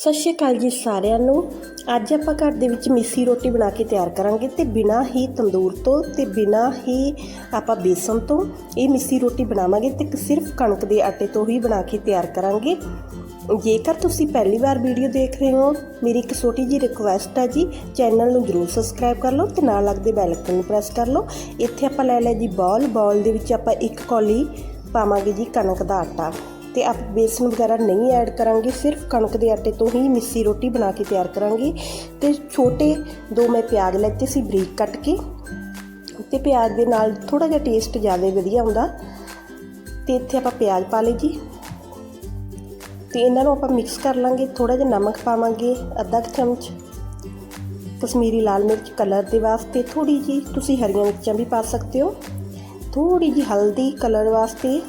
ਸਤਿ ਸ਼੍ਰੀ ਅਕਾਲ ਜੀ ਸਾਰਿਆਂ ਨੂੰ। ਅੱਜ ਆਪਾਂ ਘਰ ਦੇ ਵਿੱਚ ਮਿੱਸੀ ਰੋਟੀ ਬਣਾ ਕੇ ਤਿਆਰ ਕਰਾਂਗੇ ਤੇ ਬਿਨਾਂ ਹੀ ਤੰਦੂਰ ਤੋਂ ਤੇ ਬਿਨਾਂ ਹੀ ਆਪਾਂ ਬੇਸਨ ਤੋਂ ਇਹ ਮਿੱਸੀ ਰੋਟੀ ਬਣਾਵਾਂਗੇ ਤੇ ਸਿਰਫ ਕਣਕ ਦੇ ਆਟੇ ਤੋਂ ਹੀ ਬਣਾ ਕੇ ਤਿਆਰ ਕਰਾਂਗੇ। ਜੇਕਰ ਤੁਸੀਂ ਪਹਿਲੀ ਵਾਰ ਵੀਡੀਓ ਦੇਖ ਰਹੇ ਹੋ, ਮੇਰੀ ਇੱਕ ਛੋਟੀ ਜੀ ਰਿਕੁਐਸਟ ਹੈ ਜੀ, ਚੈਨਲ ਨੂੰ ਜਰੂਰ ਸਬਸਕ੍ਰਾਈਬ ਕਰ ਲਓ ਤੇ ਨਾਲ ਲੱਗਦੇ ਬੈਲ ਆਈਕਨ ਨੂੰ ਪ੍ਰੈਸ ਕਰ ਲਓ। ਇੱਥੇ ਆਪਾਂ ਲੈ ਲਿਆ ਜੀ ਬਾਲ ਬਾਲ ਦੇ ਵਿੱਚ ਆਪਾਂ ਇੱਕ ਕੌਲੀ ਪਾਵਾਂਗੇ ਜੀ ਕਣਕ ਦਾ ਆਟਾ। ਤੇ ਆਪ ਬੇਸਨ ਵਗੈਰਾ ਨਹੀਂ ਐਡ ਕਰਾਂਗੇ, ਸਿਰਫ ਕਣਕ ਦੇ ਆਟੇ ਤੋਂ ਹੀ ਮਿੱਸੀ ਰੋਟੀ ਬਣਾ ਕੇ ਤਿਆਰ ਕਰਾਂਗੇ। ਤੇ ਛੋਟੇ ਦੋ ਮੈਂ ਪਿਆਜ਼ ਲੈਤੇ ਸੀ ਬਰੀਕ ਕੱਟ ਕੇ, ਤੇ ਪਿਆਜ਼ ਦੇ ਨਾਲ ਥੋੜਾ ਜਿਹਾ ਟੇਸਟ ਜ਼ਿਆਦਾ ਵਧੀਆ ਹੁੰਦਾ ਤੇ ਇੱਥੇ ਆਪਾਂ ਪਿਆਜ਼ ਪਾ ਲਈ ਜੀ। ਤੇ ਇਹਨਾਂ ਨੂੰ ਆਪਾਂ ਮਿਕਸ ਕਰ ਲਾਂਗੇ ਥੋੜਾ ਜਿਹਾ ਨਮਕ ਪਾਵਾਂਗੇ, ਅੱਧਾ ਕੁ ਚਮਚ। ਕਸ਼ਮੀਰੀ ਲਾਲ ਮਿਰਚ ਕਲਰ ਦੇ ਵਾਸਤੇ ਥੋੜੀ ਜੀ ਤੁਸੀਂ ਹਰੀਆਂ ਮਿਰਚਾਂ ਵੀ ਪਾ ਸਕਦੇ ਹੋ। ਥੋੜੀ ਜੀ ਹਲਦੀ ਕਲਰ ਵਾਸਤੇ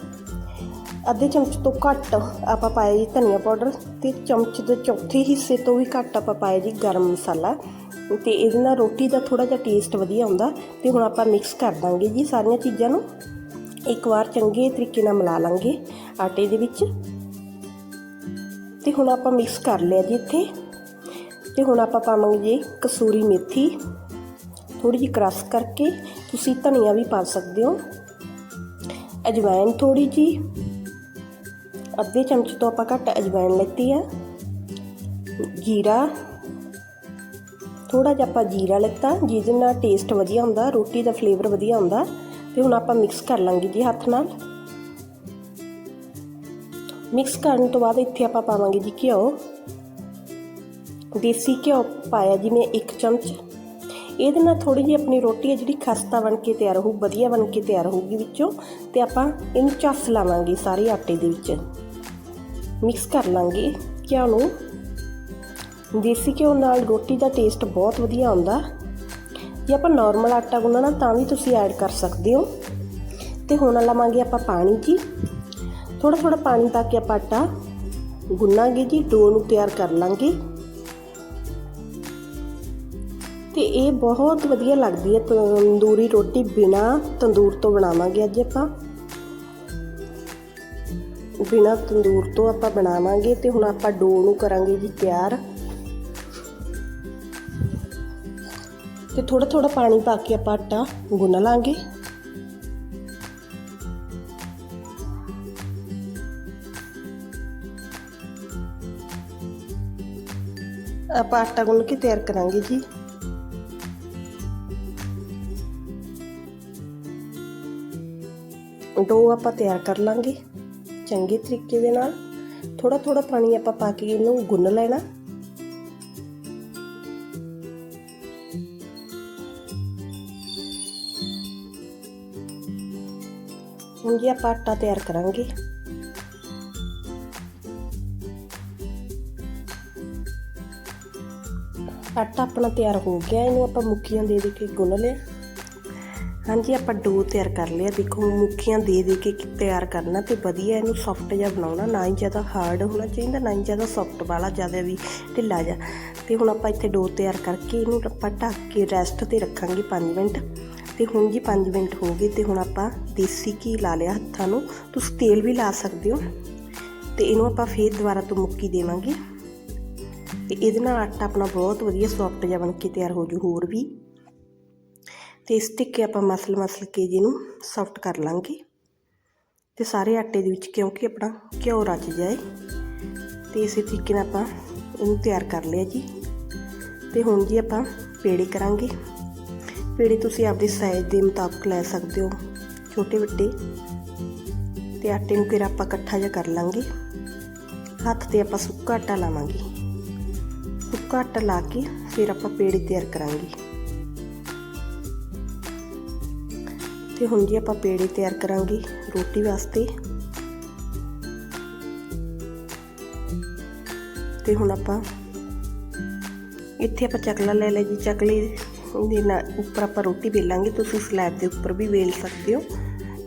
ਅੱਧੇ ਚਮਚ ਤੋਂ ਘੱਟ ਆਪਾਂ ਪਾਇਆ ਜੀ ਧਨੀਆ ਪਾਊਡਰ ਤੇ ਚਮਚ ਦੇ ਚੌਥੇ ਹਿੱਸੇ ਤੋਂ ਵੀ ਘੱਟ ਆਪਾਂ ਪਾਇਆ ਜੀ ਗਰਮ ਮਸਾਲਾ। ਤੇ ਇਹਦੇ ਨਾਲ ਰੋਟੀ ਦਾ ਥੋੜਾ ਜਿਹਾ ਟੇਸਟ ਵਧੀਆ ਆਉਂਦਾ ਤੇ ਹੁਣ ਆਪਾਂ ਮਿਕਸ ਕਰ ਦਾਂਗੇ ਜੀ ਸਾਰੀਆਂ ਚੀਜ਼ਾਂ ਨੂੰ। ਇੱਕ ਵਾਰ ਚੰਗੇ ਤਰੀਕੇ ਨਾਲ ਮਿਲਾ ਲਾਂਗੇ ਆਟੇ ਦੇ ਵਿੱਚ। ਤੇ ਹੁਣ ਆਪਾਂ ਮਿਕਸ ਕਰ ਲਿਆ ਜੀ ਇੱਥੇ। ਤੇ ਹੁਣ ਆਪਾਂ ਪਾਵਾਂਗੇ ਜੀ ਕਸੂਰੀ ਮੇਥੀ। ਥੋੜੀ ਜਿਹੀ ਕ੍ਰਸ਼ ਕਰਕੇ ਤੁਸੀਂ ਧਨੀਆ ਵੀ ਪਾ ਸਕਦੇ ਹੋ। ਅਜਵਾਇਨ ਥੋੜੀ ਜੀ ਅੱਧੇ ਚਮਚ ਤੋਂ ਆਪਾਂ ਘੱਟ ਅਜਵਾਇਣ ਲੈਤੀ ਆ। ਜੀਰਾ ਥੋੜਾ ਜਿਹਾ ਆਪਾਂ ਜੀਰਾ ਲੈਤਾ, ਜਿਹਦੇ ਨਾਲ ਟੇਸਟ ਵਧੀਆ ਹੁੰਦਾ, ਰੋਟੀ ਦਾ ਫਲੇਵਰ ਵਧੀਆ ਹੁੰਦਾ, ਤੇ ਹੁਣ ਆਪਾਂ ਮਿਕਸ ਕਰ ਲਾਂਗੇ ਜੀ ਹੱਥ ਨਾਲ। ਮਿਕਸ ਕਰਨ ਤੋਂ ਬਾਅਦ ਇੱਥੇ ਆਪਾਂ ਪਾਵਾਂਗੇ ਜੀ ਘਿਓ। ਦੇਸੀ ਘਿਓ ਪਾਇਆ ਜੀ ਮੈਂ 1 ਚਮਚ। ਇਹਦੇ ਨਾਲ ਥੋੜੀ ਜਿਹੀ ਆਪਣੀ ਰੋਟੀ ਹੈ ਜਿਹੜੀ ਖਸਤਾ ਬਣ ਕੇ ਤਿਆਰ ਹੋਊ, ਵਧੀਆ ਬਣ ਕੇ ਤਿਆਰ ਹੋਊਗੀ ਵਿੱਚੋਂ, ਤੇ ਆਪਾਂ ਇਹਨੂੰ ਚੱਸ ਲਾਵਾਂਗੇ ਸਾਰੇ ਆਟੇ ਦੇ ਵਿੱਚ। ਮਿਕਸ ਕਰ ਲਾਂਗੇ ਘਿਓ ਨੂੰ। ਦੇਸੀ ਘਿਓ ਨਾਲ ਰੋਟੀ ਦਾ ਟੇਸਟ ਬਹੁਤ ਵਧੀਆ ਆਉਂਦਾ। ਜੇ ਆਪਾਂ ਨਾਰਮਲ ਆਟਾ ਗੁੰਨਣਾ ਤਾਂ ਵੀ ਤੁਸੀਂ ਐਡ ਕਰ ਸਕਦੇ ਹੋ। ਤੇ ਹੁਣ ਲਵਾਂਗੇ ਆਪਾਂ ਪਾਣੀ ਜੀ। ਥੋੜਾ ਥੋੜਾ ਪਾਣੀ ਪਾ ਕੇ ਆਪਾਂ ਆਟਾ ਗੁੰਨਾਂਗੇ ਜੀ, ਡੋ ਨੂੰ ਤਿਆਰ ਕਰ ਲਾਂਗੇ। ਤੇ ਇਹ ਬਹੁਤ ਵਧੀਆ ਲੱਗਦੀ ਹੈ ਤੰਦੂਰੀ ਰੋਟੀ ਬਿਨਾ ਤੰਦੂਰ ਤੋਂ ਬਣਾਵਾਂਗੇ ਅੱਜ ਆਪਾਂ। ਬਿਨਾ ਤੰਦੂਰ ਤੋਂ ਆਪਾਂ ਬਣਾਵਾਂਗੇ ਤੇ ਹੁਣ ਆਪਾਂ ਡੋ ਨੂੰ ਕਰਾਂਗੇ ਜੀ ਤਿਆਰ। ਤੇ ਥੋੜਾ ਥੋੜਾ ਪਾਣੀ ਪਾ ਕੇ ਆਪਾਂ ਆਟਾ ਗੁੰਨ ਲਾਂਗੇ। ਆਪਾਂ ਆਟਾ ਗੁੰਨ ਕੇ ਤਿਆਰ ਕਰਾਂਗੇ ਜੀ। ਡੋ ਆਪਾਂ ਤਿਆਰ ਕਰ ਲਾਂਗੇ। ਚੰਗੇ ਤਰੀਕੇ ਦੇ ਨਾਲ ਥੋੜਾ ਥੋੜਾ ਪਾਣੀ ਆਪਾਂ ਪਾ ਕੇ ਇਹਨੂੰ ਗੁੰਨ ਲੈਣਾ। ਹੁਣ ਜੀ ਆਪਾਂ ਆਟਾ ਤਿਆਰ ਕਰਾਂਗੇ। ਆਟਾ ਆਪਣਾ ਤਿਆਰ ਹੋ ਗਿਆ, ਇਹਨੂੰ ਆਪਾਂ ਮੁੱਕੀਆਂ ਦੇ ਦੇ ਕੇ ਗੁੰਨ ਲਿਆ। ਹਾਂਜੀ, ਆਪਾਂ ਡੋ ਤਿਆਰ ਕਰ ਲਿਆ। ਦੇਖੋ ਮੁੱਕੀਆਂ ਦੇ ਦੇ ਕੇ ਤਿਆਰ ਕਰਨਾ ਤੇ ਵਧੀਆ ਇਹਨੂੰ ਸੌਫਟ ਜਿਹਾ ਬਣਾਉਣਾ। ਨਾ ਹੀ ਜ਼ਿਆਦਾ ਹਾਰਡ ਹੋਣਾ ਚਾਹੀਦਾ, ਨਾ ਹੀ ਜ਼ਿਆਦਾ ਸੌਫਟ ਵਾਲਾ, ਜ਼ਿਆਦਾ ਵੀ ਢਿੱਲਾ ਜਿਹਾ। ਤੇ ਹੁਣ ਆਪਾਂ ਇੱਥੇ ਡੋ ਤਿਆਰ ਕਰਕੇ ਇਹਨੂੰ ਆਪਾਂ ਢੱਕ ਕੇ ਰੈਸਟ ਤੇ ਰੱਖਾਂਗੇ 5 ਮਿੰਟ। ਤੇ ਹੁਣ ਜੀ 5 ਮਿੰਟ ਹੋ ਗਏ ਤੇ ਹੁਣ ਆਪਾਂ ਦੇਸੀ ਘੀ ਲਾ ਲਿਆ ਹੱਥਾਂ ਨੂੰ। ਤੁਸੀਂ ਤੇਲ ਵੀ ਲਾ ਸਕਦੇ ਹੋ। ਤੇ ਇਹਨੂੰ ਆਪਾਂ ਫੇਰ ਦੁਬਾਰਾ ਤੋਂ ਮੁੱਕੀ ਦੇਵਾਂਗੇ। ਤੇ ਇਹਦੇ ਨਾਲ ਆਟਾ ਆਪਣਾ ਬਹੁਤ ਵਧੀਆ ਸੌਫਟ ਜਿਹਾ ਬਣ ਕੇ ਤਿਆਰ ਹੋ ਜੂ ਹੋਰ ਵੀ। ਤੇ ਇਸ ਟਿੱਕੇ ਆਪਾਂ ਮਸਲ ਮਸਲ ਕੇ ਜਿਹਨੂੰ ਸੌਫਟ ਕਰ ਲਾਂਗੇ। ਤੇ ਸਾਰੇ ਆਟੇ ਦੇ ਵਿੱਚ ਕਿਉਂਕਿ ਆਪਣਾ ਘਿਓ ਰਚ ਜਾਏ, ਤੇ ਇਸੇ ਤਰੀਕੇ ਨਾਲ ਆਪਾਂ ਇਹਨੂੰ ਤਿਆਰ ਕਰ ਲਿਆ ਜੀ। ਤੇ ਹੁਣ ਜੀ ਆਪਾਂ ਪੇੜੇ ਕਰਾਂਗੇ। ਪੇੜੇ ਤੁਸੀਂ ਆਪਦੇ ਸਾਈਜ਼ ਦੇ ਮੁਤਾਬਕ ਲੈ ਸਕਦੇ ਹੋ, ਛੋਟੇ ਵੱਡੇ। ਤੇ ਆਟੇ ਨੂੰ ਫਿਰ ਆਪਾਂ ਇਕੱਠਾ ਜਿਹਾ ਕਰ ਲਾਂਗੇ। ਹੱਥ ਤੇ ਆਪਾਂ ਸੁੱਕਾ ਆਟਾ ਲਾਵਾਂਗੇ। ਸੁੱਕਾ ਆਟਾ ਲਾ ਕੇ ਫਿਰ ਆਪਾਂ ਪੇੜੇ ਤਿਆਰ ਕਰਾਂਗੇ। ਤੇ ਹੁਣ ਜੀ ਆਪਾਂ ਪੇੜੇ ਤਿਆਰ ਕਰਾਂਗੇ ਰੋਟੀ ਵਾਸਤੇ। ਤੇ ਹੁਣ ਆਪਾਂ ਇੱਥੇ ਆਪਾਂ ਚਕਲਾ ਲੈ ਲਿਆ ਜੀ, ਚਕਲੇ ਦੇ ਨਾਲ ਉੱਪਰ ਆਪਾਂ ਰੋਟੀ ਵੇਲਾਂਗੇ, ਤੁਸੀਂ ਸਲੈਬ ਦੇ ਉੱਪਰ ਵੀ ਵੇਲ ਸਕਦੇ ਹੋ।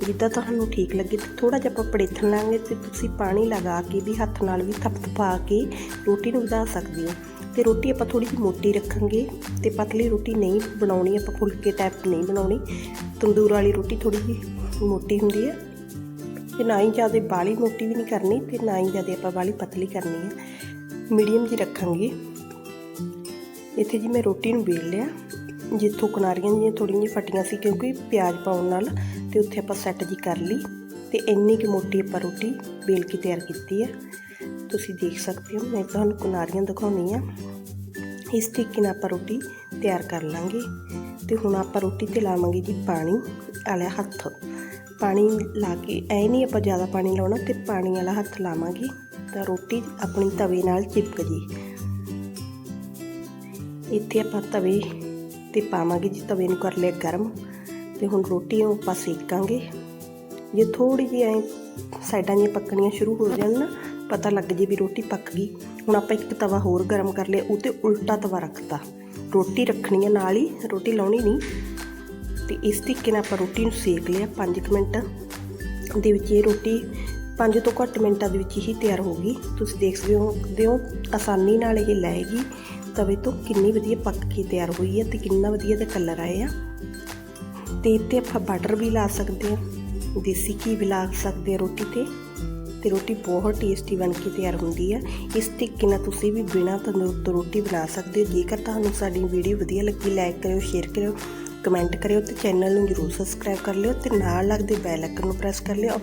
ਜਿੱਦਾਂ ਤੁਹਾਨੂੰ ਠੀਕ ਲੱਗੇ ਤੇ ਥੋੜਾ ਜਿਹਾ ਆਪਾਂ ਪੜੇਥਣ ਲਾਂਗੇ ਤੇ ਤੁਸੀਂ ਪਾਣੀ ਲਗਾ ਕੇ ਵੀ ਹੱਥ ਨਾਲ ਵੀ ਥਪਥਪਾ ਕੇ ਰੋਟੀ ਨੂੰ ਵਧਾ ਸਕਦੇ ਹੋ। ਤੇ ਰੋਟੀ ਆਪਾਂ ਥੋੜੀ ਜਿਹੀ ਮੋਟੀ ਰੱਖਾਂਗੇ ਤੇ ਪਤਲੀ ਰੋਟੀ ਨਹੀਂ ਬਣਾਉਣੀ, ਆਪਾਂ ਫੁਲਕੇ ਟਾਈਪ ਨਹੀਂ ਬਣਾਉਣੀ। ਤੰਦੂਰ ਵਾਲੀ ਰੋਟੀ ਥੋੜੀ ਜਿਹੀ ਮੋਟੀ ਹੁੰਦੀ ਹੈ। ਤੇ ਨਾ ਹੀ ਜ਼ਿਆਦਾ ਬਾਲੀ ਮੋਟੀ ਵੀ ਨਹੀਂ ਕਰਨੀ ਤੇ ਨਾ ਹੀ ਜ਼ਿਆਦਾ ਆਪਾਂ ਬਾਲੀ ਪਤਲੀ ਕਰਨੀ ਹੈ। ਮੀਡੀਅਮ ਜੀ ਰੱਖਾਂਗੇ। ਇੱਥੇ ਜੀ ਮੈਂ ਰੋਟੀ ਨੂੰ ਵੇਲ ਲਿਆ। ਜਿੱਥੋਂ ਕਿਨਾਰੀਆਂ ਜਿਹੀਆਂ ਥੋੜ੍ਹੀਆਂ ਜਿਹੀਆਂ ਫਟੀਆਂ ਸੀ ਕਿਉਂਕਿ ਪਿਆਜ਼ ਪਾਉਣ ਨਾਲ ਤੇ ਉੱਥੇ ਆਪਾਂ ਸੈੱਟ ਜੀ ਕਰ ਲਈ। ਤੇ ਇੰਨੀ ਕਿ ਮੋਟੀ ਆਪਾਂ ਰੋਟੀ ਵੇਲ ਕੇ ਤਿਆਰ ਕੀਤੀ ਹੈ। ਤੁਸੀਂ ਦੇਖ ਸਕਦੇ ਹੋ, ਮੈਂ ਤੁਹਾਨੂੰ ਕਿਨਾਰੀਆਂ ਦਿਖਾਉਣੀ ਆ। ਇਸ ਤਰੀਕੇ ਨਾਲ ਆਪਾਂ ਰੋਟੀ ਤਿਆਰ ਕਰ ਲਾਂਗੇ। ਤੇ ਹੁਣ ਆਪਾਂ ਰੋਟੀ ਤੇ ਲਾਵਾਂਗੇ ਜੀ ਪਾਣੀ ਵਾਲਾ ਹੱਥ। ਪਾਣੀ ਲਾ ਕੇ ਐ ਨਹੀਂ ਆਪਾਂ ਜ਼ਿਆਦਾ ਪਾਣੀ ਲਾਉਣਾ, ਤੇ ਪਾਣੀ ਵਾਲਾ ਹੱਥ ਲਾਵਾਂਗੇ। ਤਾਂ ਰੋਟੀ ਆਪਣੀ ਤਵੇ ਨਾਲ ਚਿਪਕ ਜੀ। ਇੱਥੇ ਆਪਾਂ ਤਵੇ ਤੇ ਪਾਵਾਂਗੇ ਜੀ, ਤਵੇ ਨੂੰ ਕਰ ਲਿਆ ਗਰਮ। ਤੇ ਹੁਣ ਰੋਟੀ ਨੂੰ ਆਪਾਂ ਸੇਕਾਂਗੇ। ਜੇ ਥੋੜੀ ਜਿਹੀ ਐ ਸਾਈਡਾਂ ਦੀਆਂ ਪੱਕਣੀਆਂ ਸ਼ੁਰੂ ਹੋ ਜਾਣ ਨਾ ਪਤਾ ਲੱਗ ਜੇ ਵੀ ਰੋਟੀ ਪੱਕ ਗਈ। ਹੁਣ ਆਪਾਂ ਇੱਕ ਤਵਾ ਹੋਰ ਗਰਮ ਕਰ ਲਿਆ, ਉਹ ਤੇ ਉਲਟਾ ਤਵਾ ਰੱਖਤਾ। ਰੋਟੀ ਰੱਖਣੀ ਹੈ ਨਾਲ ਹੀ, ਰੋਟੀ ਲਾਉਣੀ ਨਹੀਂ। ਤੇ ਇਸ ਤਰੀਕੇ ਨਾਲ ਆਪਾਂ ਰੋਟੀ ਨੂੰ ਸੇਕ ਲਿਆ 5 ਮਿੰਟ। ਦੇ ਵਿੱਚ ਇਹ ਰੋਟੀ 5 ਤੋਂ ਘੱਟ ਮਿੰਟਾਂ ਦੇ ਵਿੱਚ ਹੀ ਤਿਆਰ ਹੋ ਗਈ। ਤੁਸੀਂ ਦੇਖ ਸਕਦੇ ਹੋ ਸਕਦੇ ਆਸਾਨੀ ਨਾਲ ਇਹ ਲਏਗੀ ਤਵੇ ਤੋਂ ਕਿੰਨੀ ਵਧੀਆ ਪੱਕ ਕੇ ਤਿਆਰ ਹੋਈ ਹੈ ਤੇ ਕਿੰਨਾ ਵਧੀਆ ਦਾ ਕਲਰ ਆਇਆ। ਤੇ ਇੱਥੇ ਆਪਾਂ ਬਟਰ ਵੀ ਲਾ ਸਕਦੇ ਹਾਂ, ਦੇਸੀ ਘੀ ਵੀ ਲਾ ਸਕਦੇ ਹਾਂ ਰੋਟੀ ਤੇ। ਤੇ ਰੋਟੀ ਬਹੁਤ ਟੇਸਟੀ ਬਣ ਕੇ ਤਿਆਰ ਹੁੰਦੀ ਆ। ਇਸ ਤਰੀਕੇ ਨਾਲ ਤੁਸੀਂ ਵੀ ਬਿਨਾਂ ਤੰਦੂਰ ਤੋਂ ਰੋਟੀ ਬਣਾ ਸਕਦੇ ਹੋ। ਜੇਕਰ ਤੁਹਾਨੂੰ ਸਾਡੀ ਵੀਡੀਓ ਵਧੀਆ ਲੱਗੀ ਲਾਈਕ ਕਰਿਓ ਸ਼ੇਅਰ ਕਰਿਓ ਕਮੈਂਟ ਕਰਿਓ ਤੇ ਚੈਨਲ ਨੂੰ ਜਰੂਰ ਸਬਸਕ੍ਰਾਈਬ ਕਰ ਲਿਓ ਤੇ ਨਾਲ ਲੱਗਦੇ ਬੈਲ ਆਈਕਨ ਨੂੰ ਪ੍ਰੈਸ ਕਰ ਲਿਓ।